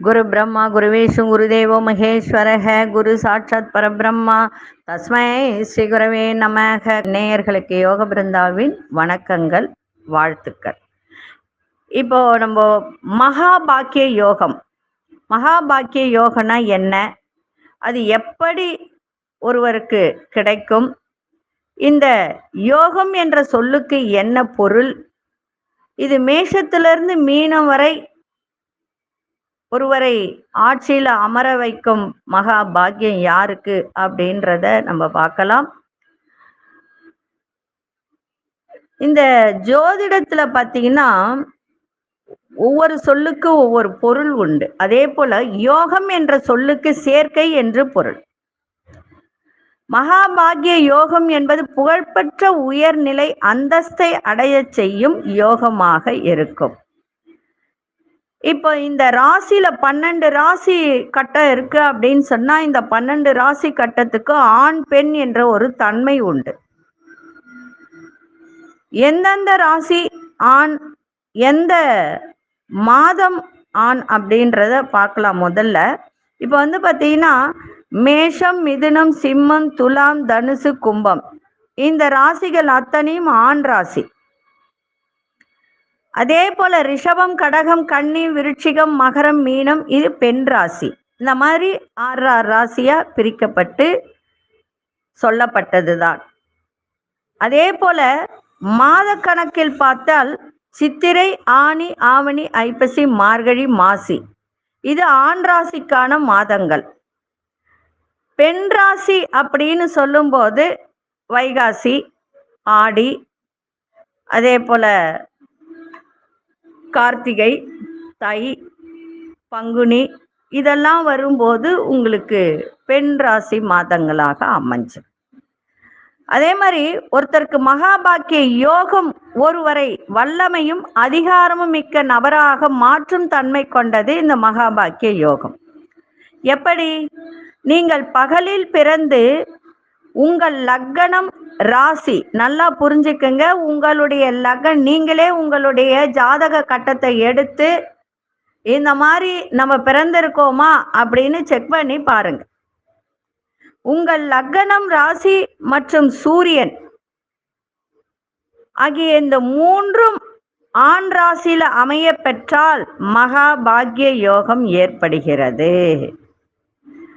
குரு பிரம்மா குரு விஷ்ணு குருதேவோ மகேஸ்வரக குரு சாட்சாத் பரபிரம்மா. தஸ்மை ஸ்ரீ குரவே நமக. நேயர்களுக்கு யோக பிருந்தாவின் வணக்கங்கள் வாழ்த்துக்கள். இப்போ நம்ம மகாபாக்கிய யோகம். மகாபாக்கிய யோகம்னா என்ன? அது எப்படி ஒருவருக்கு கிடைக்கும்? இந்த யோகம் என்ற சொல்லுக்கு என்ன பொருள்? இது மேஷத்திலிருந்து மீனம் வரை ஒருவரை ஆட்சியில அமர வைக்கும் மகா பாக்கியம் யாருக்கு அப்படின்றத நம்ம பார்க்கலாம். இந்த ஜோதிடத்துல பாத்தீங்கன்னா ஒவ்வொரு சொல்லுக்கு ஒவ்வொரு பொருள் உண்டு. அதே போல யோகம் என்ற சொல்லுக்கு சேர்க்கை என்று பொருள். மகாபாகிய யோகம் என்பது புகழ்பெற்ற உயர்நிலை அந்தஸ்தை அடைய செய்யும் யோகமாக இருக்கும். இப்போ இந்த ராசியில பன்னெண்டு ராசி கட்டம் இருக்கு அப்படின்னு சொன்னா இந்த பன்னெண்டு ராசி கட்டத்துக்கு ஆண் பெண் என்ற ஒரு தன்மை உண்டு. எந்தெந்த ராசி ஆண் எந்த மாதம் ஆண் அப்படின்றத பார்க்கலாம் முதல்ல. இப்போ வந்து பார்த்தீங்கன்னா மேஷம் மிதுனம் சிம்மம் துலாம் தனுசு கும்பம். இந்த ராசிகள் அத்தனையும் ஆண் ராசி. அதே போல ரிஷபம் கடகம் கன்னி விருட்சிகம் மகரம் மீனம் இது பெண் ராசி. இந்த மாதிரி ஆறு ஆறு ராசியா பிரிக்கப்பட்டு சொல்லப்பட்டதுதான். அதே போல மாத கணக்கில் பார்த்தால் சித்திரை ஆணி ஆவணி ஐப்பசி மார்கழி மாசி. இது ஆண் ராசிக்கான மாதங்கள். பெண் ராசி அப்படின்னு சொல்லும்போது வைகாசி ஆடி அதே போல கார்த்திகை தை பங்குனி இதெல்லாம் வரும்போது உங்களுக்கு பெண் ராசி மாதங்களாக அமைஞ்சு அதே மாதிரி ஒருத்தருக்கு மகாபாக்கிய யோகம் ஒருவரை வல்லமையும் அதிகாரமும் மிக்க நபராக மாற்றும் தன்மை கொண்டது இந்த மகாபாக்கிய யோகம். எப்படி? நீங்கள் பகலில் பிறந்து உங்கள் லக்கணம் ராசி. நல்லா புரிஞ்சுக்குங்க. உங்களுடைய லக்ன நீங்களே உங்களுடைய ஜாதக கட்டத்தை எடுத்து இந்த மாதிரி நம்ம பிறந்திருக்கோமா அப்படின்னு செக் பண்ணி பாருங்க. உங்கள் லக்கணம் ராசி மற்றும் சூரியன் ஆகிய இந்த மூன்றும் ஆண் ராசியில அமைய பெற்றால் மகா பாக்கிய யோகம் ஏற்படுகிறது.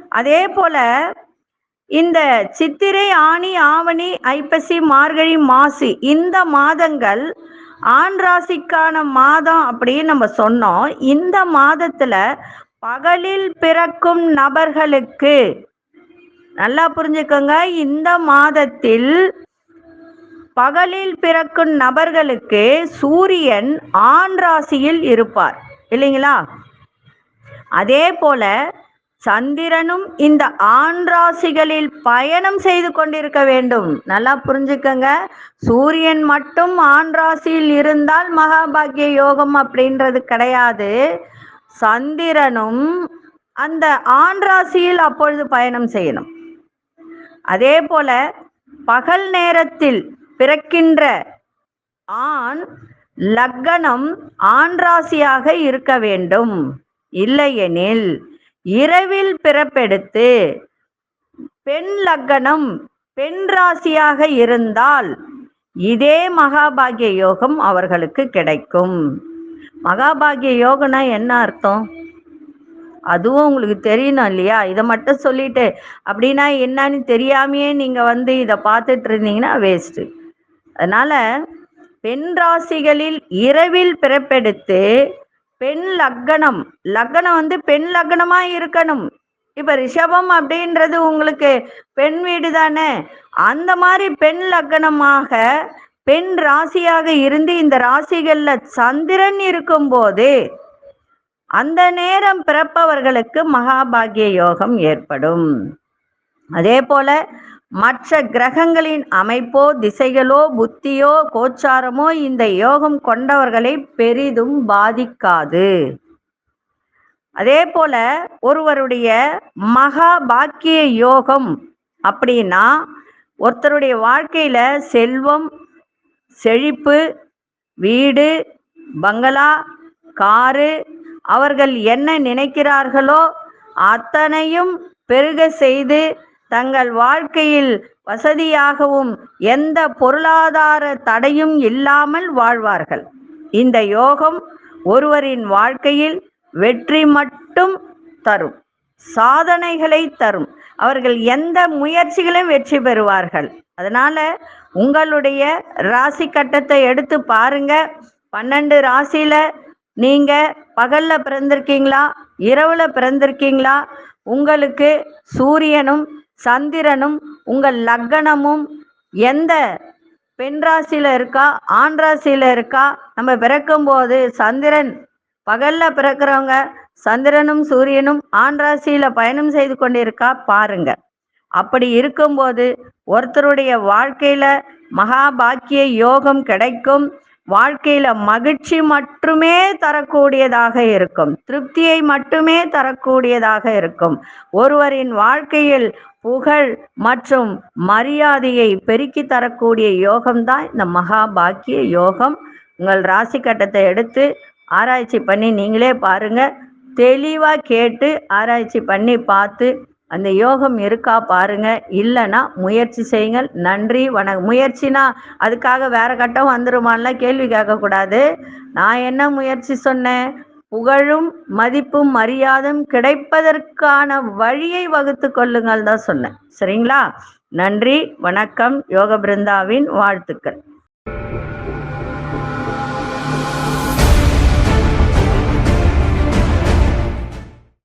அதே போல இந்த சித்திரை ஆணி ஆவணி ஐப்பசி மார்கழி மாசி இந்த மாதங்கள் ஆண் ராசிக்கான மாதம் அப்படின்னு நம்ம சொன்னோம். இந்த மாதத்துல பகலில் பிறக்கும் நபர்களுக்கு நல்லா புரிஞ்சுக்கோங்க. இந்த மாதத்தில் பகலில் பிறக்கும் நபர்களுக்கு சூரியன் ஆண் ராசியில் இருப்பார். இல்லைங்களா? அதே போல சந்திரனும் இந்த ஆண் ராசிகளில் பயணம் செய்து கொண்டிருக்க வேண்டும். நல்லா புரிஞ்சுக்கங்க. சூரியன் மட்டும் ஆண் ராசியில் இருந்தால் மகாபாகிய யோகம் அப்படின்றது கிடையாது. சந்திரனும் அந்த ஆண் ராசியில் அப்பொழுது பயணம் செய்யணும். அதே போல பகல் நேரத்தில் பிறக்கின்ற ஆண் லக்கணம் ஆண் ராசியாக இருக்க வேண்டும். இல்லையெனில் இரவில் பிறப்பெடுத்து பெண் லக்கணம் பெண் ராசியாக இருந்தால் இதே மகாபாகிய யோகம் அவர்களுக்கு கிடைக்கும். மகாபாகிய யோகம்னா என்ன அர்த்தம்? அதுவும் உங்களுக்கு தெரியணும் இல்லையா? இதை மட்டும் சொல்லிட்டு அப்படின்னா என்னன்னு தெரியாமையே நீங்க வந்து இதை பார்த்துட்டு இருந்தீங்கன்னா வேஸ்ட் அதனால பெண் ராசிகளில் இரவில் பிறப்பெடுத்து பெண் லக்கணம். லக்கணம் வந்து பெண் லக்கணமா இருக்கணும். இப்ப ரிஷபம் அப்படின்றது உங்களுக்கு பெண் வீடு தானே. அந்த மாதிரி பெண் லக்கணமாக பெண் ராசியாக இருந்து இந்த ராசிகள்ல சந்திரன் இருக்கும்போது அந்த நேரம் பிறப்பவர்களுக்கு மகாபாகிய யோகம் ஏற்படும். அதே போல மற்ற கிரகங்களின் அமைப்போ திசைகளோ புத்தியோ கோச்சாரமோ இந்த யோகம் கொண்டவர்களை பெரிதும் பாதிக்காது. அதே போல ஒருவருடைய மகா பாக்கிய யோகம் அப்படின்னா ஒருத்தருடைய வாழ்க்கையில செல்வம் செழிப்பு வீடு பங்களா காரு அவர்கள் என்ன நினைக்கிறார்களோ அத்தனையும் பெருக செய்து தங்கள் வாழ்க்கையில் வசதியாகவும் எந்த பொருளாதார தடையும் இல்லாமல் வாழ்வார்கள். இந்த யோகம் ஒருவரின் வாழ்க்கையில் வெற்றி மட்டும் தரும் சாதனைகளை தரும். அவர்கள் எந்த முயற்சிகளும் வெற்றி பெறுவார்கள். அதனால உங்களுடைய ராசி கட்டத்தை எடுத்து பாருங்க. பன்னெண்டு ராசியில நீங்க பகல்ல பிறந்திருக்கீங்களா? இரவுல பிறந்திருக்கீங்களா? உங்களுக்கு சூரியனும் சந்திரனும் உங்கள் லக்னமும் எந்த பெண் ராசியில இருக்கா ஆண் ராசியில இருக்கா? நம்ம பிறக்கும் போது சந்திரன் பகல்ல பிறக்கிறவங்க சந்திரனும் சூரியனும் ஆண் ராசியில பயணம் செய்து கொண்டிருக்கா பாருங்க. அப்படி இருக்கும்போது ஒருத்தருடைய வாழ்க்கையில மகாபாக்கிய யோகம் கிடைக்கும். வாழ்க்கையில மகிழ்ச்சி மட்டுமே தரக்கூடியதாக இருக்கும். திருப்தியை மட்டுமே தரக்கூடியதாக இருக்கும். ஒருவரின் வாழ்க்கையில் புகழ் மற்றும் மரியாதையை பெருக்கி தரக்கூடிய யோகம்தான் இந்த மகாபாக்கிய யோகம். உங்கள் ராசி கட்டத்தை எடுத்து ஆராய்ச்சி பண்ணி நீங்களே பாருங்க. தெளிவாக கேட்டு ஆராய்ச்சி பண்ணி பார்த்து அந்த யோகம் இருக்கா பாருங்க. இல்லைன்னா முயற்சி செய்யுங்கள். நன்றி வணக்கம். முயற்சினா அதுக்காக வேற கட்டம் வந்துருமான்லாம் கேள்வி கேட்கக்கூடாது. நான் என்ன முயற்சி சொன்னேன்? புகழும் மதிப்பும் மரியாதையும் கிடைப்பதற்கான வழியை வகுத்து கொள்ளுங்கள் தான் சொன்னேன். சரிங்களா? நன்றி வணக்கம். யோக பிருந்தாவின் வாழ்த்துக்கள்.